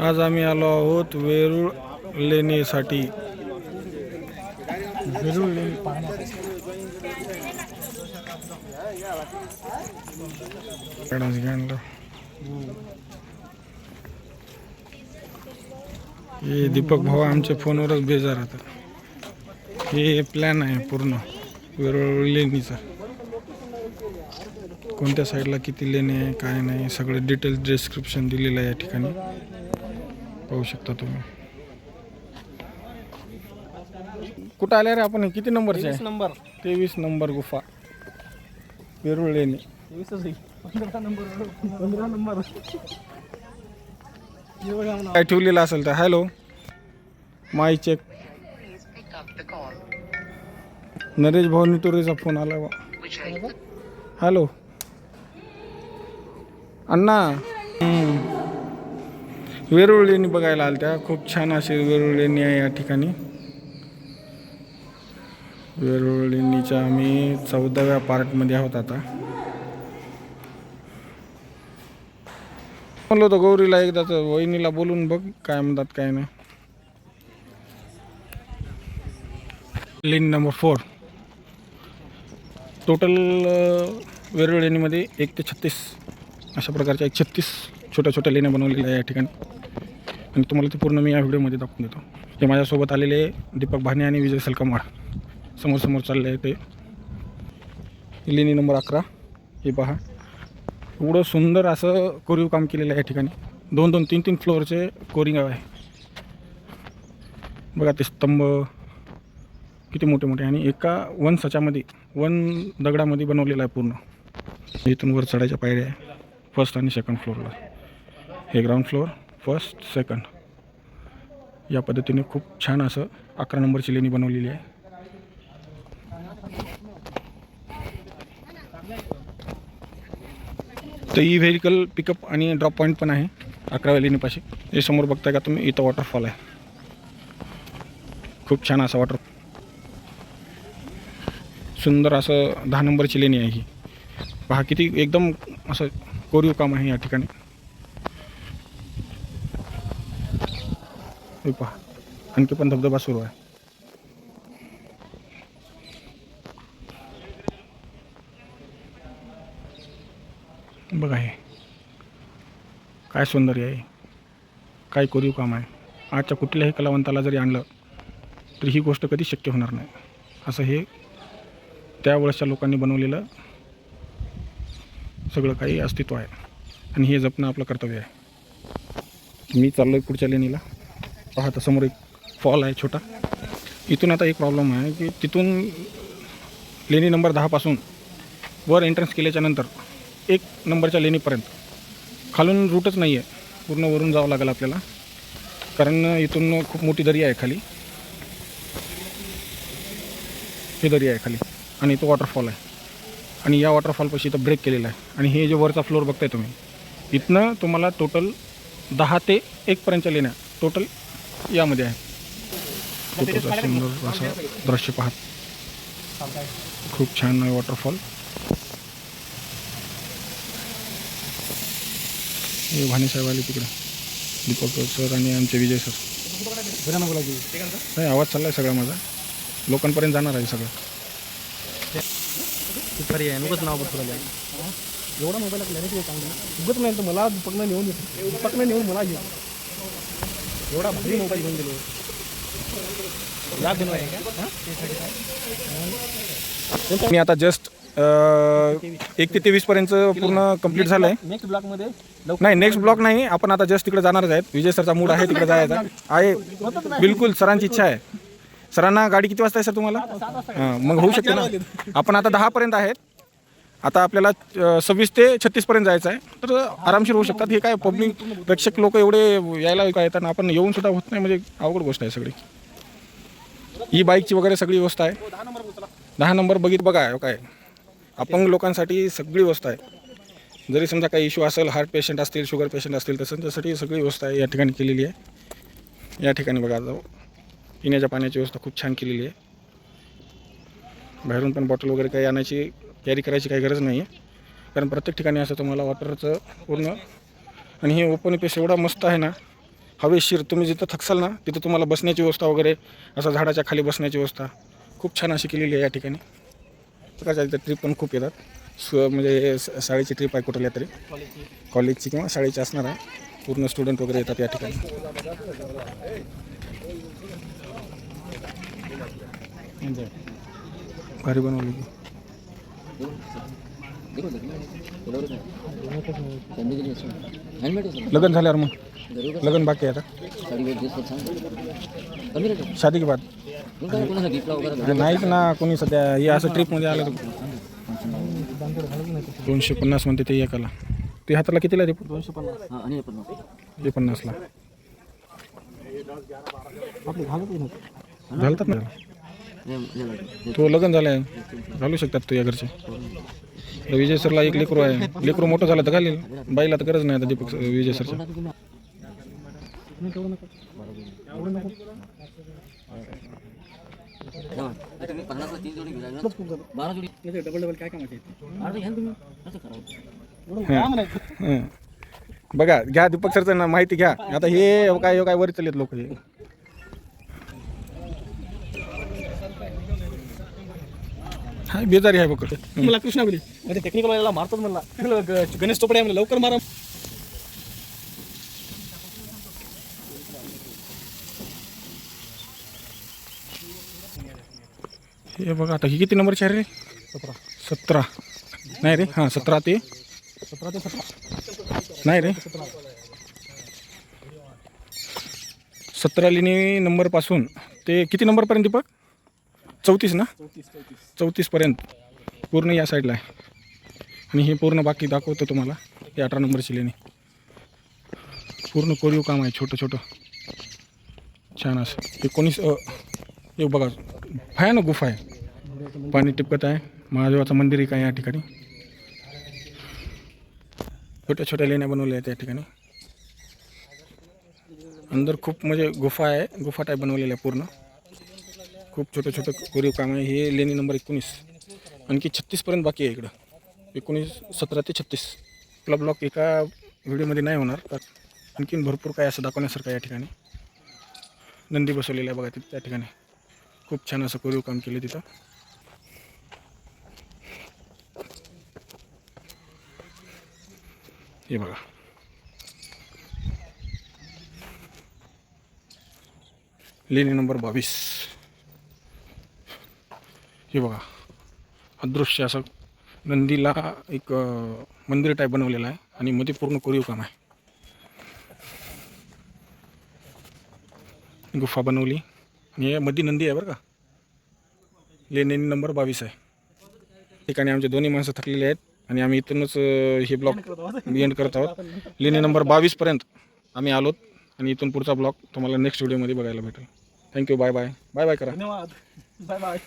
आज आम्ही आलो आहोत वेरूळ लेणीसाठी. वेरूळ लेणी पाहण्यासाठी हे दीपक भाऊ आमच्या फोनवरच बेजार राहतात हे प्लॅन आहे पूर्ण वेरूळ लेणीचा. कोणत्या साईडला किती लेणे आहे काय नाही सगळं डिटेल्स डिस्क्रिप्शन दिलेलं आहे या ठिकाणी. पाहू शकता तुम्ही. कुठं आल्या रे आपण? हे किती नंबरचे आहे? नंबर. तेवीस नंबर गुफा. वेरूळ लेणी. काय ठेवलेलं असेल तर? हॅलो माय चेक नरेश भाऊ निटोरेचा फोन आला बा. हॅलो अण्णा. हम्म. वेरूळ लेणी बघायला आलत्या. खूप छान अशी वेरूळ लेणी आहे या ठिकाणी. वेरूळ लेणीच्या आम्ही चौदाव्या पार्टमध्ये आहोत आता. म्हणलो होतो गौरीला एकदा तर वहिनीला बोलून बघ काय म्हणतात काय नाही. Lane number four. Total Verul लेणीमध्ये एक ते छत्तीस अशा प्रकारच्या एक छत्तीस छोट्या छोट्या लेण्या बनवलेल्या आहे या ठिकाणी. आणि तुम्हाला ते पूर्ण मी या व्हिडिओमध्ये दाखवून देतो. हे माझ्यासोबत आलेले दीपक भाने आणि विजय सलकमाड समोर समोर चालले आहे ते. लेणी नंबर अकरा. हे पहा. एवढं सुंदर असं कोरीव काम केलेलं आहे या ठिकाणी. दोन दोन तीन तीन फ्लोअरचे कोरिंग आहे. बघा ते स्तंभ किती मोठे मोठे आणि एका वन सच्यामध्ये वन दगडामध्ये बनवलेलं आहे पूर्ण. इथून वर चढायच्या पायऱ्या आहे. फर्स्ट आणि सेकंड फ्लोअरला हे ग्राउंड फ्लोअर फर्स्ट सेकंड या पद्धतीने खूप छान असं अकरा नंबरची लेणी बनवलेली आहे. तर ही व्हेकल पिकअप आणि ड्रॉप पॉईंट पण आहे अकराव्या लेणीपाशी. हे समोर बघताय का तुम्ही? इथं वॉटरफॉल आहे. खूप छान असं वॉटर सुंदर असं दहा नंबरची लेणी आहे ही. पहा किती एकदम असं कोरीव काम आहे या ठिकाणी. हे पहा आणखी पण धबधबा सुरू आहे. बघा हे. काय सौंदर्य आहे. काय कोरीव काम आहे. आजच्या कुठल्याही कलावंताला जरी आणलं तरी ही गोष्ट कधी शक्य होणार नाही. असं हे त्यावेळेसच्या लोकांनी बनवलेलं सगळं काही अस्तित्व आहे. आणि हे जपणं आपलं कर्तव्य आहे. मी चाललो आहे पुढच्या लेणीला. पाहता समोर एक फॉल आहे छोटा. इथून आता एक प्रॉब्लेम आहे की तिथून लेणी नंबर दहापासून वर एंट्रन्स केल्याच्यानंतर एक नंबरच्या लेणीपर्यंत. खालून रूटच नाही आहे पूर्ण वरून जावं लागेल आपल्याला. कारण इथून खूप मोठी दरी आहे खाली. ही दरी आहे खाली. आणि तो वॉटरफॉल आहे. आणि या वॉटरफॉलपाशी इथं ब्रेक केलेला आहे. आणि हे जे वरचा फ्लोअर बघताय तुम्ही इथनं तुम्हाला टोटल दहा ते एकपर्यंतच्या लेण्या टोटल यामध्ये आहे. सुंदर असं दृश्य पाहत. खूप छान आहे वॉटरफॉल हे भानेसाहेब आले तिकडे. दीपक सर आणि आमचे विजय सर. नाही आवाज चालला आहे सगळा माझा. लोकांपर्यंत जाणार आहे सगळं. खरी आहे नुकत नाव बघतो एवढा मोबाईल क्लॅरिटी आहे चांगली? उगत नाही तर मला दीपकनं नेऊन दीपकनं नेऊन मला घे एवढा भारी मोबाईल घेऊन गेलो. आहे मी आता जस्ट एक ते तेवीसपर्यंत पूर्ण कंप्लीट झालं आहे नेक्स्ट ब्लॉकमध्ये नाही नेक्स्ट ब्लॉक नाही. आपण आता जस्ट तिकडे जाणारच आहेत. विजय सरचा मूड आहे तिकडे जायचा आहे. बिलकुल सरांची इच्छा आहे. सरांना गाडी किती वाजता आहे सर तुम्हाला? हां मग होऊ शकते ना. आपण आता दहापर्यंत आहेत. आता आपल्याला सव्वीस ते छत्तीसपर्यंत जायचं आहे. तर आरामशीर होऊ शकतात. हे काय पब्लिक प्रेक्षक लोक एवढे यायला काय येतात आपण येऊन सुद्धा होत नाही. म्हणजे अवघड गोष्ट आहे सगळी. ही बाईकची वगैरे सगळी व्यवस्था आहे. दहा नंबर बघित बघा हो काय. अपंग लोकांसाठी सगळी व्यवस्था आहे. जरी समजा काही इश्यू असेल हार्ट पेशंट असतील शुगर पेशंट असतील तर त्यांच्यासाठी सगळी व्यवस्था आहे या ठिकाणी केलेली आहे. या ठिकाणी बघा पिण्याच्या पाण्याची व्यवस्था खूप छान केलेली आहे. बाहेरून पण बॉटल वगैरे काही आणायची कॅरी करायची काही गरज नाही आहे कारण प्रत्येक ठिकाणी असं तुम्हाला वॉटरचं पूर्ण आणि हे ओपन पेस एवढा मस्त आहे ना हवेशीर तुम्ही जिथं थकसाल ना तिथं तुम्हाला बसण्याची व्यवस्था वगैरे असं झाडाच्या खाली बसण्याची व्यवस्था खूप छान अशी केलेली आहे या ठिकाणी. प्रकारच्या इथं ट्रीप पण खूप येतात. स्व म्हणजे स- शाळेची ट्रिप आहे कुठल्या तरी. कॉलेजची किंवा शाळेची असणार आहे. पूर्ण स्टुडंट वगैरे येतात या ठिकाणी. भारी बनवली लग्न झाल्यावर मग? लग्न बाकी आहे आता? शादी की बात? नाहीच ना कोणी सध्या हे असं ट्रिपमध्ये आलं तर. दोनशे पन्नास म्हणते ते एकाला. ते हाताला कितीला ते? दोनशे पन्नास ते पन्नासला घालतात ना? तो लग्न झालाय. घालू शकतात तू या घरचे. तर विजय सरला एक लेकरू आहे. लेकरू मोठं झालं तर घालेल. बाईला तर गरज नाही आता दीपक विजय सरचं. बघा घ्या दीपक सरचं ना माहिती घ्या. आता हे काय काय वर चाललेत लोक हे. बेजारी आहे बघ मला कृष्णा बोली म्हणजे टेक्निकल वाल्याला मारतोच म्हणला. म्हणलं, ग- गणेश चोपडे आहे म्हणलं लवकर मारा. हे बघा आता ही किती नंबरची आहे रे? सतरा. सतरा. नाही रे हां सतरा ते सतरा ते सतरा. नाही रे. सतरा लिनी नंबरपासून ते किती नंबरपर्यंत दीपक? चौतीस ना? चौतीस चौतीस. चौतीसपर्यंत पूर्ण या साईडला आहे. आणि हे पूर्ण बाकी दाखवतो तुम्हाला. हे अठरा नंबरची लेणी पूर्ण कोरीव काम आहे छोटं छोटं. छान असं. एकोणीस अ, हे बघा भयानक गुफा आहे. पाणी टिपकत आहे. महादेवाचं मंदिर एक आहे या ठिकाणी. छोट्या छोट्या लेण्या बनवल्या आहेत या ठिकाणी. अंदर खूप म्हणजे गुफा आहे. गुफा टाईप बनवलेलं आहे पूर्ण. खूप छोटं छोटं कोरीव काम हे लेणी नंबर एकोणीस. आणखी छत्तीसपर्यंत बाकी आहे इकडं. एकोणीस, सतरा ते छत्तीस. आपला ब्लॉक एका व्हिडिओमध्ये नाही होणार, तर भरपूर काय असं दाखवण्यासारखं आहे या ठिकाणी. नंदी बसवलेलं आहे बघा तिथं छान असं कोरीव काम केलं तिथं. हे बघा. लेणी नंबर बावीस. हे बघा अदृश्य असं नंदीला एक मंदिर टाईप बनवलेलं आहे आणि मध्ये पूर्ण कोरीव काम आहे. गुफा बनवली. आणि हे मध्ये नंदी आहे बरं का? लेणी नंबर बावीस आहे. ठिकाणी आमचे दोन्ही माणसं थकलेले आहेत आणि आम्ही इथूनच हे ब्लॉक एंड करत आहोत. लेणी नंबर बावीसपर्यंत आम्ही आलोत आणि इथून पुढचा ब्लॉग तुम्हाला नेक्स्ट व्हिडिओमध्ये बघायला भेटेल. Thank you bye bye bye bye करा. धन्यवाद. Bye bye